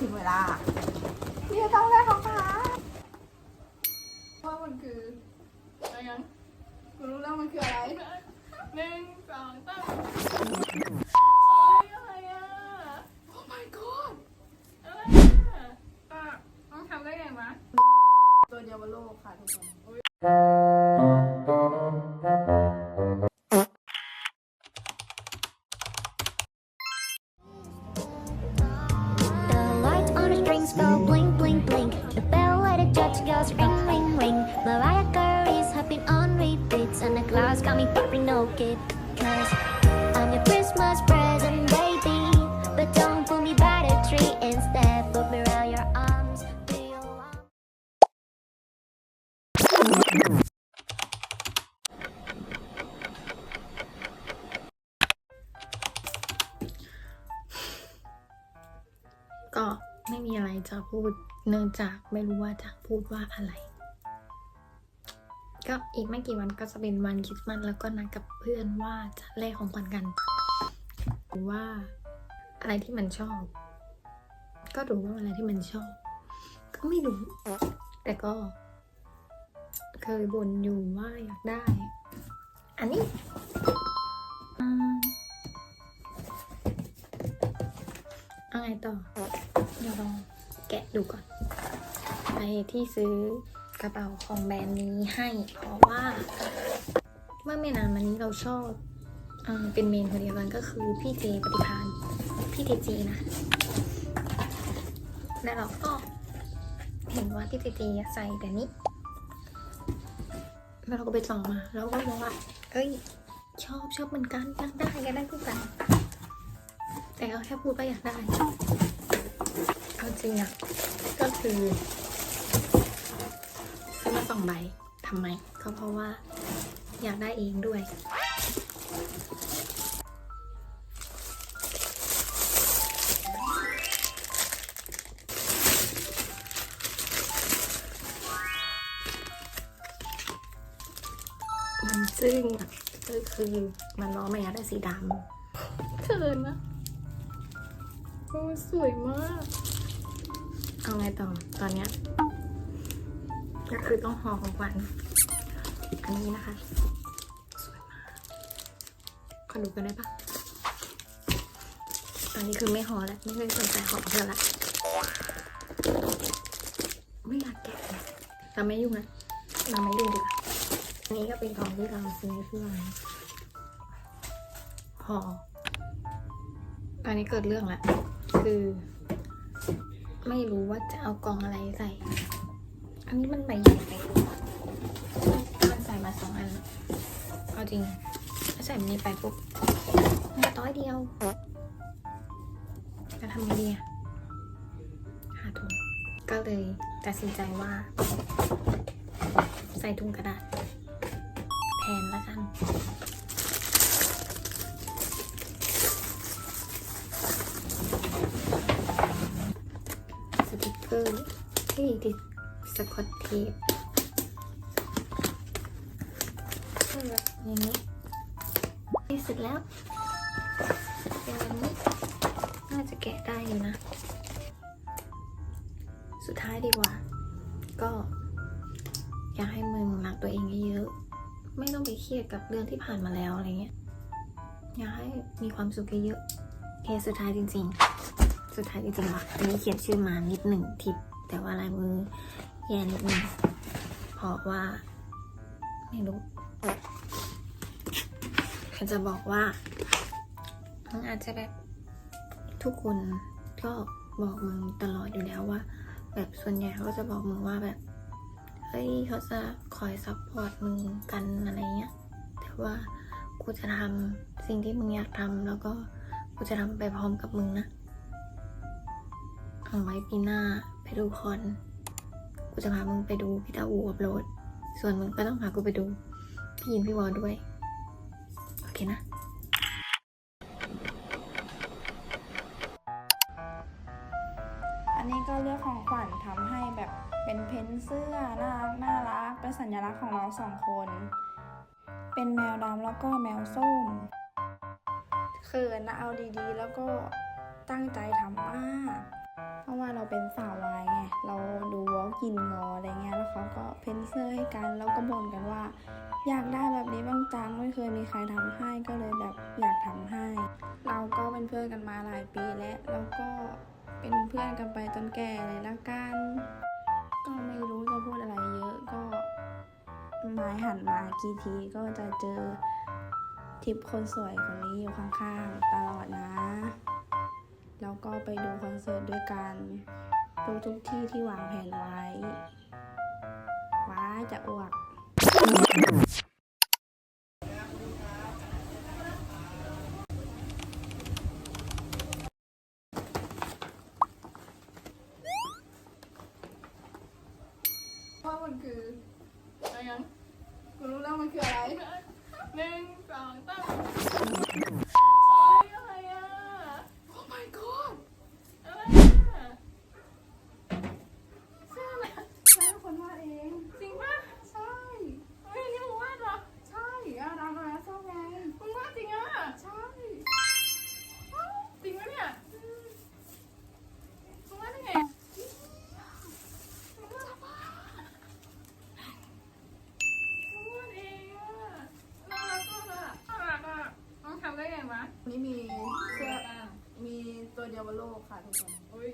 ถึงเวลาพี่จะต้องได้ของขวัญว่ามันคืออะไรกันคุณรู้แล้วมันคืออะไรหนึ่งสองสาม and the clouds got me popping no kid. Cause I'm your Christmas present, baby. But don't pull me by the tree instead. Put me around your arms. Do you want? ก็ไม่มีอะไรจะพูดเนื่องจากไม่รู้ว่าจะพูดว่าอะไร ก็อีกไม่กี่วันก็จะเป็นวันคริสต์มาสแล้วก็นัดกับเพื่อนว่าจะแลกของขวัญกันหรือว่าอะไรที่มันชอบ ก็รู้ว่าอะไรที่มันชอบ ก็ไม่รู้ แต่ก็ เคยบ่นอยู่ว่าอยากได้ อันนี้อืมเอาไงต่อเดี๋ยวลองแกะดูก่อนไปที่ซื้อ กระเป๋าของแบรนด์นี้ให้ เพราะว่า เมื่อไม่นานมานี้เราชอบเอเป็นเมนคนเดียวกันก็คือพี่เจปฏิพานพี่เจจีนะ แล้วเราก็เห็นว่าพี่เจจีใส่แต่นี้แล้วเราก็ไปส่องมาแล้วก็บอกว่า เอ้ย ชอบชอบเหมือนกันอยากได้อยากได้คู่กัน แต่ก็แค่พูดว่าอยากได้เอาจริงอะก็คือ อมาสองใบทำไม ก็เพราะว่าอยากได้เองด้วย มันซึ่งก็คือมันล้อมาอยากได้สีดำเขินนะโอ้สวยมาก เอาไงต่อตอนเนี้ย ก็คือต้องห่อของขวัญอันนี้นะคะ สวยมากขอดูกันได้ปะตอนนี้คือไม่ห่อแล้วไม่เคยสนใจห่อเพื่อละไม่อยากแกะเลยเราไม่ยุ่งนะเราไม่ยุ่งดีกว่าอันนี้ก็เป็นของที่เราซื้อเพื่อนห่อตอนนี้เกิดเรื่องแล้วคือ ไม่รู้ว่าจะเอากองอะไรใส่ อันนี้มันใบใหญ่ไปมันใส่มาสองอัน เอาจริง ถ้าใส่มันนี้ไปปุ๊บมันต้อยเดียว จะทำไงดีอะหาถุง ก็เลยตัดสินใจว่า ใส่ถุงกระดาษ แทนละกันสติกเกอร์ที่ติด สกอตเทปอย่างนี้นี่เสร็จแล้วเป็นแบบนี้น่าจะแกะได้อยู่นะ สุดท้ายดีกว่า ก็อยากให้มึงรักตัวเองเยอะๆไม่ต้องไปเครียดกับเรื่องที่ผ่านมาแล้วอะไรเงี้ยอยากให้มีความสุขเยอะๆเคสุดท้ายจริง ๆ สุดท้ายจริงๆว่ะอันนี้เขียนชื่อมานิดหนึ่งทิปแต่ว่าลายมือ แย่นิดนึงเพราะว่า ไม่รู้เขาจะบอกว่ามันอาจจะแบบทุกคนก็บอกมึงตลอดอยู่แล้วว่า แบบส่วนใหญ่เขาก็จะบอกมึงว่าแบบเฮ้ยเขาจะคอยซัพพอร์ตมึงกันอะไรเงี้ยแต่ว่ากูจะทำสิ่งที่มึงอยากทำแล้วก็กูจะทำไปพร้อมกับมึงนะเอาไว้ปีหน้าไปดูคอน กูจะพามึงไปดูพี่ตาอูอัพโหลด ส่วนมึงก็ต้องพากูไปดู พี่ยินพี่วอด้วย โอเคนะ อันนี้ก็เลือกของขวัญทำให้แบบเป็นเพ้นเสื้อน่ารักน่ารักเป็นสัญลักษณ์ของเราสองคน เป็นแมวดำแล้วก็แมวส้มเขินนะเอาดีๆ แล้วก็ตั้งใจทำมาก ราะว่าเราเป็นสาววายไงเราดูวอล์กยินงออะไรเงี้ยแล้วเขาก็เพ้นเสื้อให้กันแล้วก็บ่นกันว่า อยากได้แบบนี้บ้างจังไม่เคยมีใครทำให้ก็เลยแบบอยากทำให้ เราก็เป็นเพื่อนกันมาหลายปีแล้วแล้วก็เป็นเพื่อนกันไปจนแก่เลยละกันก็ไม่รู้จะพูดอะไรเยอะก็ไม้หันมากี่ทีก็จะเจอทิปคนสวยคนนี้อยู่ข้างๆ ตลอดนะ แล้วก็ไปดูคอนเสิร์ตด้วยกัน ดูทุกที่ที่วางแผนไว้ ว้าจะอ้วก ว่ามันคืออะไรยังกูรู้แล้วมันคืออะไรหนึ่งสองสามเฮ้ยอะไรอะ Oh my god อะไรอะเสื้ออะไร ใช่คนวาดเอง จริงป่ะ ใช่ เฮ้ยนี่มึงวาดเหรอ ใช่อาดามาชอบไง มึงวาดจริงอะ ใช่ จริงปะเนี่ยมึงวาดได้ไงมึงวาดมึงวาดเองอะน่ารักมากอะน่ารักอะมึงทำได้ไงวะ นี้มีเสื้อมีตัวเดียวบนโลกค่ะทุกคน อุ้ย